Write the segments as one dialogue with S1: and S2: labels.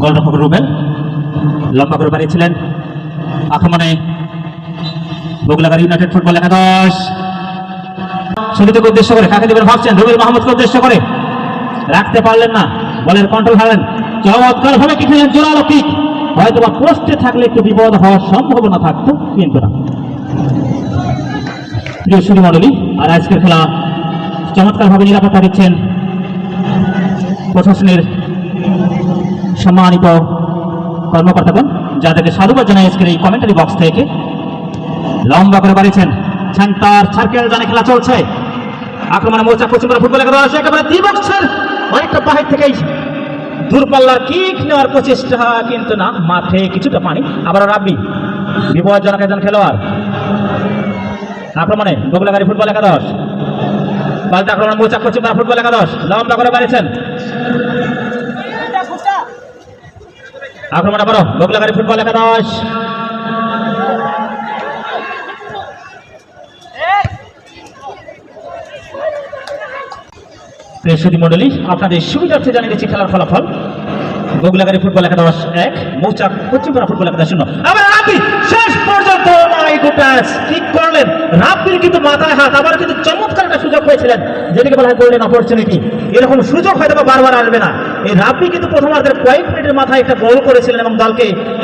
S1: গোলরক্ষক রুবেল। লম্বা করে বাড়িয়েছিলেন। আক্রমণে বগুলাগার ইউনাইটেড ফুটবল একাদশ। সুনীতকে উদ্দেশ্য করে কাকে দেবেন ভাবছেন? রুবেল মাহমুদকে উদ্দেশ্য করে। রাখতে পারলেন না। বলের কন্ট্রোল হারেন চমৎকার ভাবে কি খেলেন? জোরালো কিক হয়তো বা পোস্টে থাকলে একটু বিপদ হওয়ার সম্ভাবনা থাকতো, কিন্তু না। প্রিয় মণ্ডলী আর আজকের খেলা চমৎকারভাবে নিরাপত্তা দিচ্ছেন প্রশাসনের সম্মানিত কর্মকর্তাগণ যাদেরকে সাধুবাদ জানাই আজকের এই কমেন্টারি বক্স থেকে। লম্বা করে বাড়িয়েছেন সেন্টার সার্কেল জানে খেলা চলছে। আক্রমণে মোর্চা পশ্চিমবঙ্গ ফুটবল একাদশ একেবারে দ্বিবক্সের অনেকটা বাহির থেকেই। দূরপাল্লার কিক নেওয়ার প্রচেষ্টা, কিন্তু না, মাঠে কিছুটা পানি। আবার রাব্বি, বিপজ্জনক একজন খেলোয়াড়। আক্রমণে বগুলাগাড়ি ফুটবল একাদশ। পাল্টা আক্রমণ মোচা পশ্চিমবঙ্গ ফুটবল একাদশ। লম্বা করে বাড়িয়েছেন আক্রমণ আবারও বগুলাগাড়ি ফুটবল একাদশ প্রেসুদী মন্ডলী আপনাদের সুবিধার্থে জানিয়ে দিচ্ছি খেলার ফলাফল। বগুলাগাড়ি ফুটবল একাদশ এক, মৌচাক পশ্চিমপাড়া ফুটবল একাদশ শূন্য। আবার শেষ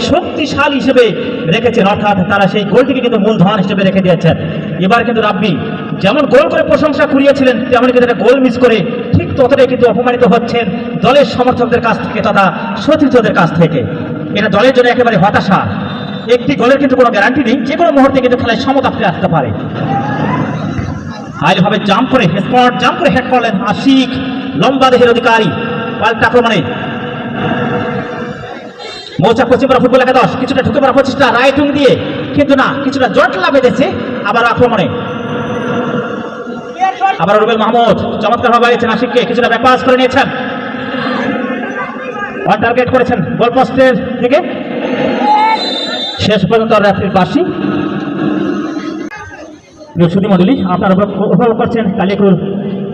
S1: শক্তিশালী হিসেবে রেখেছেন। অর্থাৎ তারা সেই গোলটিকে কিন্তু মূলধন হিসেবে রেখে দিয়েছেন। এবার কিন্তু রাব্বি যেমন গোল করে প্রশংসা কুড়িয়েছিলেন, তেমন কিন্তু একটা গোল মিস করে ঠিক ততটাই কিন্তু অপমানিত হচ্ছেন দলের সমর্থকদের কাছ থেকে তথা সতীর্থদের কাছ থেকে। এটা দলের জন্য একেবারে হতাশা। একটি গোলের কিন্তু কোনো গ্যারান্টি নেই, যে কোনো মুহূর্তে কিন্তু খেলায় সমতা ফিরে আসতে পারে। হাইভাবে জাম্প করে স্পট জাম্প করে হেড করলেন আশিক, লম্বা দেহের অধিকারী, পাল্টা আক্রমণে। মৌচা পশ্চিমবঙ্গ ফুটবল একাদশ, কিছুটা ঢুকে পড়া প্রচেষ্টা রাইটুং দিয়ে, কিন্তু না, কিছুটা জটলা বেঁধেছে আবার আক্রমণে। আবার রুবেল মাহমুদ চমৎকার ভাবে বাড়িয়েছেন আশিককে, কিছুটা ব্যাপাস করে নিয়েছেন। টার্গেট করেছেন গোল পোস্টের থেকে শেষ পর্যন্ত রেফারির বাসি সুদী মন্ডলী আপনারা উপভোগ করছেন Kaliakur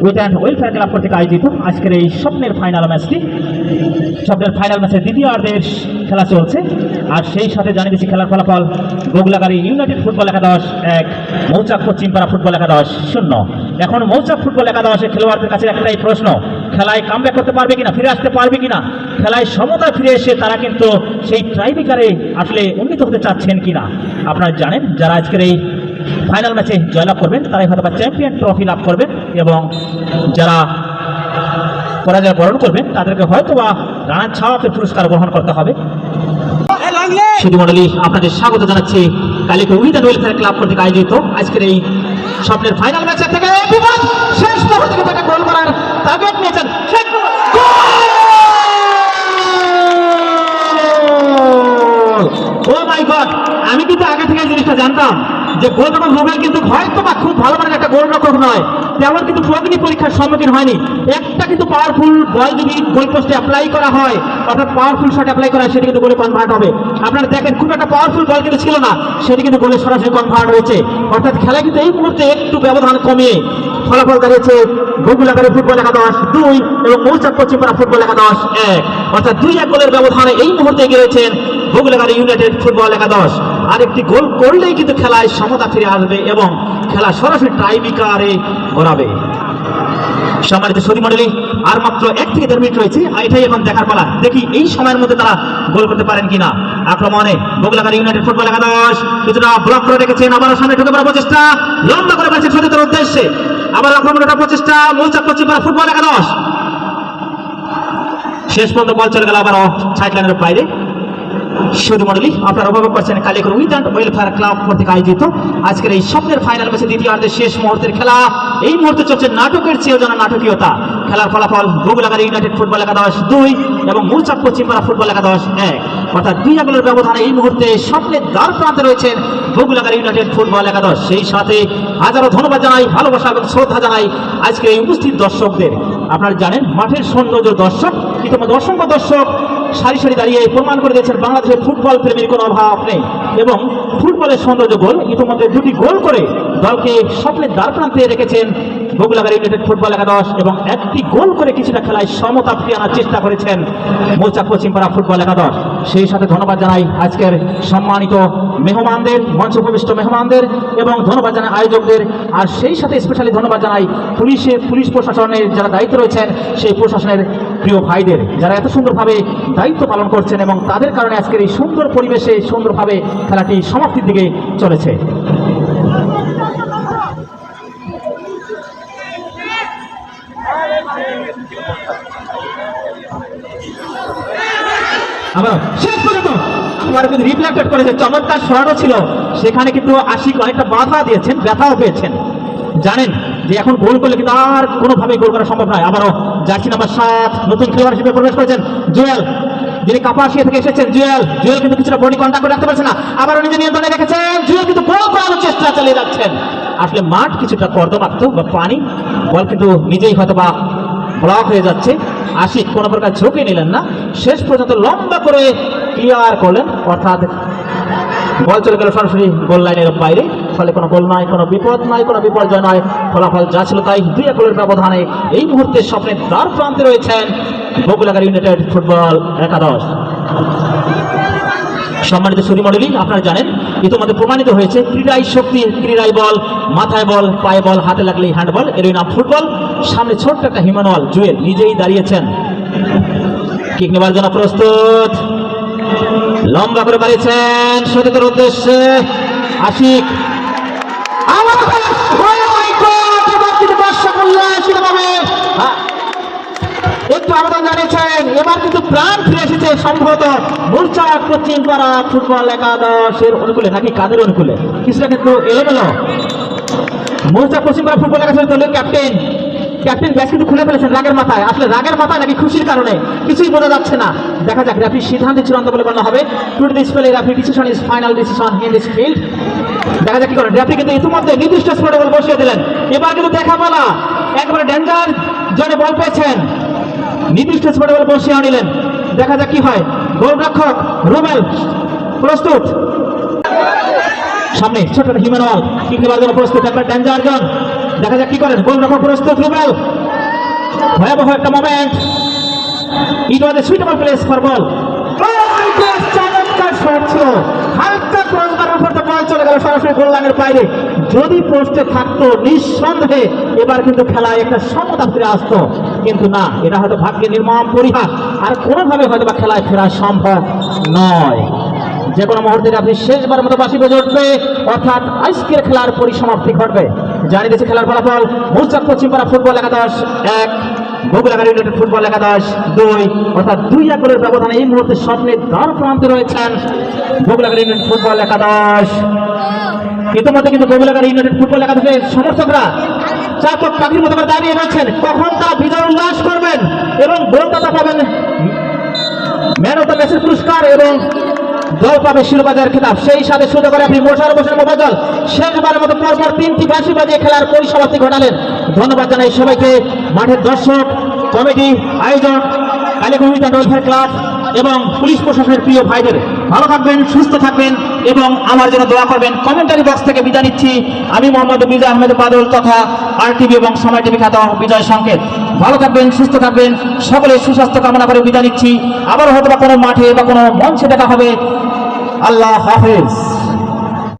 S1: youth and welfare club কর্তৃক আয়োজিত আজকের এই স্বপ্নের ফাইনাল ম্যাচটি স্বপ্নের ফাইনাল ম্যাচের দ্বিতীয় অর্ধের খেলা চলছে। আর সেই সাথে জানিয়ে দিচ্ছি খেলার ফলাফল। বগুলাগাড়ি ইউনাইটেড ফুটবল একাদশ এক, মৌচাক পশ্চিমপাড়া ফুটবল একাদশ শূন্য। এখন মৌচাক ফুটবল একাদশের খেলোয়াড়দের কাছে একটাই প্রশ্ন, খেলায় কামব্যাক করতে পারবে কিনা, ফিরে আসতে পারবে কিনা? খেলায় সমতা ফিরে এসে তারা কিন্তু সেই ট্রাইবিকারে আসলে উন্নীত হতে চাচ্ছেন কিনা? আপনারা জানেন, যারা আজকের এই ফাইনাল ম্যাচে জয়লাভ করবেন, তারাই হয়তো চ্যাম্পিয়ন ট্রফি লাভ করবেন এবং যারা পরাজয় বরণ করবেন তাদেরকে হয়তো বা রানার ছাওয়াতে পুরস্কার গ্রহণ করতে হবে। শুধু মন্ডলী আপনাদের স্বাগত জানাচ্ছি কালিকে উইথ অ্যান্ড ওয়েলফেয়ার ক্লাব কর্তৃক আয়োজিত। আজকের এই স্বপ্নের ফাইনাল ম্যাচের থেকে বিপদ শেষ মুহূর্তে তাকে গোল করার টার্গেট নিয়েছেন ও মাই গড আমি কিন্তু আগে থেকে জিনিসটা জানতাম। যে গোলরক্ষক রুবেল কিন্তু হয়তো বা খুব ভালো মানের একটা গোলরক্ষক নয়। তেমন কিন্তু অগ্নি পরীক্ষার সম্মুখীন হয়নি। একটা কিন্তু পাওয়ারফুল বল যদি গোল পোস্টে অ্যাপ্লাই করা হয়, অর্থাৎ পাওয়ারফুল শট অ্যাপ্লাই করা হয়, সেটা কিন্তু গোলে কনভার্ট হবে। আপনারা দেখেন, খুব একটা পাওয়ারফুল বল কিন্তু ছিল না, সেটি কিন্তু গোলে সরাসরি কনভার্ট হয়েছে। অর্থাৎ খেলা কিন্তু এই মুহূর্তে একটু ব্যবধান কমিয়ে ফলাফল দাঁড়িয়েছে বগুলাগাড়ি ফুটবল একাদশ দুই এবং মৌচাক পশ্চিমপাড়া ফুটবল একাদশ এক। অর্থাৎ দুই এক গোলের ব্যবধানে এই মুহূর্তে এগিয়ে রয়েছেন বগুলাগাড়ি ইউনাইটেড ফুটবল একাদশ। আর একটি গোল করলেই কিন্তু খেলায় সমতা ফিরে আসবে এবং খেলা সরাসরি টাইবিকারে গড়াবে। সম্মানিত সদী মন্ডলী আর মাত্র এক থেকে দেড় মিনিট রয়েছে এটাই এখন দেখার পালা। দেখি এই সময়ের মধ্যে তারা গোল করতে পারেন কিনা। আক্রমণে বগুলাগাড়ি ইউনাইটেড ফুটবল একাদশ, কিছুটা ব্লক করে রেখেছেন আবার সামনে ঢুকে পড়া প্রচেষ্টা। লম্বা করে পাচ্ছেন সতীর্থের উদ্দেশ্যে। আবার আক্রমণ আক্রমণের প্রচেষ্টা মৌচাক পশ্চিম ফুটবল একাদশ। শেষ পর্যন্ত বল চলে গেল আবার সাইড লাইনের বাইরে। শুধু মন্ডলী আপনারা উপভোগ করছেন Kaliakur youth and welfare club কর্তৃক আয়োজিত আজকের এই স্বপ্নের ফাইনাল ম্যাচে দ্বিতীয় অর্ধের শেষ মুহূর্তের খেলা। এই মুহূর্তে চলছে নাটকের চেয়েও যেন নাটকীয়তা। খেলার ফলাফল বগুলাগাড়ি ইউনাইটেড ফুটবল একাদশ দুই এবং মূলচাপ পশ্চিমপাড়া ফুটবল একাদশ এক। অর্থাৎ দুই আগলের ব্যবধানে এই মুহূর্তে স্বপ্নের দ্বার প্রান্তে রয়েছেন বগুলাগাড়ি ইউনাইটেড ফুটবল একাদশ সেই সাথে হাজারো ধন্যবাদ জানাই, ভালোবাসা এবং শ্রদ্ধা জানাই আজকে এই উপস্থিত দর্শকদের। আপনারা জানেন, মাঠের সৌন্দর্য দর্শক, ইতিমধ্যে অসংখ্য দর্শক সারি সারি দাঁড়িয়ে প্রমাণ করে দিয়েছেন বাংলাদেশের ফুটবল প্রেমীর কোনো অভাব নেই। এবং ফুটবলের সৌন্দর্য গোল, ইতিমধ্যে দুটি গোল করে দলকে স্বপ্নের দ্বার প্রান্তে রেখেছেন বগুলাগার ইউনাইটেড ফুটবল একাদশ এবং একটি গোল করে কিছুটা খেলায় সমতা ফিরিয়ে আনার চেষ্টা করেছেন মৌচাক পশ্চিমপাড়া ফুটবল একাদশ। সেই সাথে ধন্যবাদ জানাই আজকের সম্মানিত মেহমানদের মঞ্চ উপবিষ্ট মেহমানদের এবং ধন্যবাদ জানাই আয়োজকদের। আর সেই সাথে স্পেশালি ধন্যবাদ জানাই পুলিশের পুলিশ প্রশাসনের যারা দায়িত্ব রয়েছেন, সেই প্রশাসনের প্রিয় ভাইদের। যারা এত সুন্দরভাবে দায়িত্ব পালন করছেন এবং তাদের কারণে আজকের এই সুন্দর পরিবেশে সুন্দরভাবে খেলাটি সমাপ্তির দিকে চলেছে। আবার শেষ পর্যন্ত আমার কিন্তু রিফ্লেক্টেড করেছে চমৎকার শটও ছিল। সেখানে কিন্তু আশিক অনেকটা বাধা দিয়েছেন, ব্যথাও পেয়েছেন। জানেন যে এখন গোল করলে কিন্তু আর কোনোভাবেই গোল করা সম্ভব নয়। আবারও জার্সি নাম্বার সাত নতুন খেলোয়াড় হিসেবে প্রবেশ করেছেন জুয়েল। যিনি কাপাসিয়া থেকে এসেছেন, জুয়েল। জুয়েল কিন্তু কিছুটা বডি কন্ট্যাক্ট রাখতে পারছে না। আবারও নিজে নিয়ন্ত্রণে রেখেছেন, জুয়েল কিন্তু গোল করানোর চেষ্টা চালিয়ে যাচ্ছেন। আসলে মাঠ কিছুটা কর্দমাক্ত বা পানি। বল কিন্তু নিজেই হয়তো বা ব্লক হয়ে যাচ্ছে। আশিক কোনো প্রকার ঝুঁকি নিলেন না। শেষ পর্যন্ত লম্বা করে ক্লিয়ার করলেন। অর্থাৎ বল চলে গেল সরাসরি গোল লাইনের বাইরে। ফলে কোনো গোল নয় কোনো বিপদ নয় কোনো বিপর্যয় নয়। ফলাফল যা ছিল তাই দুই একলের ব্যবধানে এই মুহূর্তে স্বপ্নের দ্বার প্রান্তে রয়েছেন বগুলাগার ইউনাইটেড ফুটবল একাদশ সম্মানিত সুরিমণ্ডলী আপনারা জানেন ইতিমধ্যে প্রমাণিত হয়েছে ক্রীড়াই শক্তি ক্রীড়াই বল, মাথায় বল, পায়ে বল, হাতে লাগলেই হ্যান্ডবল এরই নাম ফুটবল। সামনে ছোট্ট একটা হিমানওয়াল জুয়েল, নিজেই দাঁড়িয়েছেন। কিক নেবার জন্য প্রস্তুত। লম্বা করে বাড়িয়েছেন সতীতের উদ্দেশ্যে। আশিক এবার কিন্তু প্রাণ ফিরে এসেছে সম্ভবত মূর্চার পশ্চিম পাড়া ফুটবল একাদশের অনুকূলে নাকি কাদের অনুকূলে? কিছুটা কিন্তু এলোমেলো। মূর্চা পশ্চিম পাড়া ফুটবল একাদশের দলীয় ক্যাপ্টেন ক্যাপ্টেন ব্যাস কিন্তু খুলে ফেলেছেন রাগের মাথায়। আসলে রাগের মাথায় নাকি খুশির কারণে কিছুই বোঝা যাচ্ছে না। দেখা যাক র্যাফির সিদ্ধান্ত চূড়ান্ত বলে বলা হবে। To this play raphe decision is final decision in this field দেখা যাক কি করেন র্যাফি কিন্তু ইতিমধ্যে নির্দিষ্ট স্পটে বল বসিয়ে দিলেন। এবার কিন্তু দেখা বলা, একবারে ডেঞ্জার জনে বল পেয়েছেন। নির্দিষ্ট স্পটে বল বসিয়ে আনিলেন। দেখা যাক কি হয়। গোলরক্ষক রুবেল, প্রস্তুত। সামনে ছোট হিমানওয়াল কিক নেবার জন্য প্রস্তুত একবার ডেঞ্জার জন দেখা যাক কি করেন। গোলরক্ষক প্রস্তুত, রুবেল। ভয়াবহ একটা moment it was a suitable place for ball হালকা চলে গেল সরাসরি বাইরে যদি পোস্টে থাকতো, নিঃসন্দেহে এবার কিন্তু খেলায় একটা সমতা ফিরে আসতো। কিন্তু না, এটা হয়তো ভাগ্যে নির্মম পরিহাস। আর কোনোভাবে হয়তো বা খেলায় ফেরা সম্ভব নয়। যে কোনো মুহূর্তে আপনি শেষবার মতো বাসি বেজে উঠবে, অর্থাৎ আজকের খেলার পরিসমাপ্তি ঘটবে। জানিয়ে দিচ্ছে খেলার ফলাফল। মূর্চাক পশ্চিমপাড়া ফুটবল একাদশ, এক। বগুড়াগাড়ি ইউনাইটেড ফুটবল একাদশ, দুই। অর্থাৎ দুই এক গোলের ব্যবধানে এই মুহূর্তে স্বপ্নের দ্বার প্রান্তে রয়েছেন বগুড়াগাড়ি ইউনাইটেড ফুটবল একাদশ। ইতিমধ্যে কিন্তু বগুড়াগাড়ি ইউনাইটেড ফুটবল একাদশের সমর্থকরা চাপক পাখির মতো করে দাঁড়িয়ে রয়েছেন। কখন তারা বিজয় উল্লাস করবেন এবং গোলদাতা পাবেন ম্যান অফ দ্য ম্যাচের পুরস্কার এবং দল পাবে শিরোবাজার খেতাব। সেই সাথে শুরু করে আপনি মোশার হোসেন মোবাজল শেষবারের মতো পরপর তিনটি বাঁশি বাজিয়ে খেলার পরিসমাপ্তি ঘটালেন। ধন্যবাদ জানাই সবাইকে। মাঠের দর্শক, কমিটি, আয়োজক কালীকুমিল্লা ওয়েলফেয়ার ক্লাব। এবং পুলিশ প্রশাসনের প্রিয় ভাইদের ভালো থাকবেন, সুস্থ থাকবেন এবং আমার জন্য দোয়া করবেন। কমেন্টারি বক্স থেকে বিদায় নিচ্ছি। আমি মোহাম্মদ মির্জা আহমেদ বাদল তথা আর টিভি এবং সময় টিভি খাত বিজয় সংকেত। ভালো থাকবেন, সুস্থ থাকবেন। সকলে সুস্বাস্থ্য কামনা করে বিদায় নিচ্ছি। আবার হয়তো বা কোনো মাঠে বা কোনো মঞ্চে দেখা হবে। আল্লাহ হাফেজ।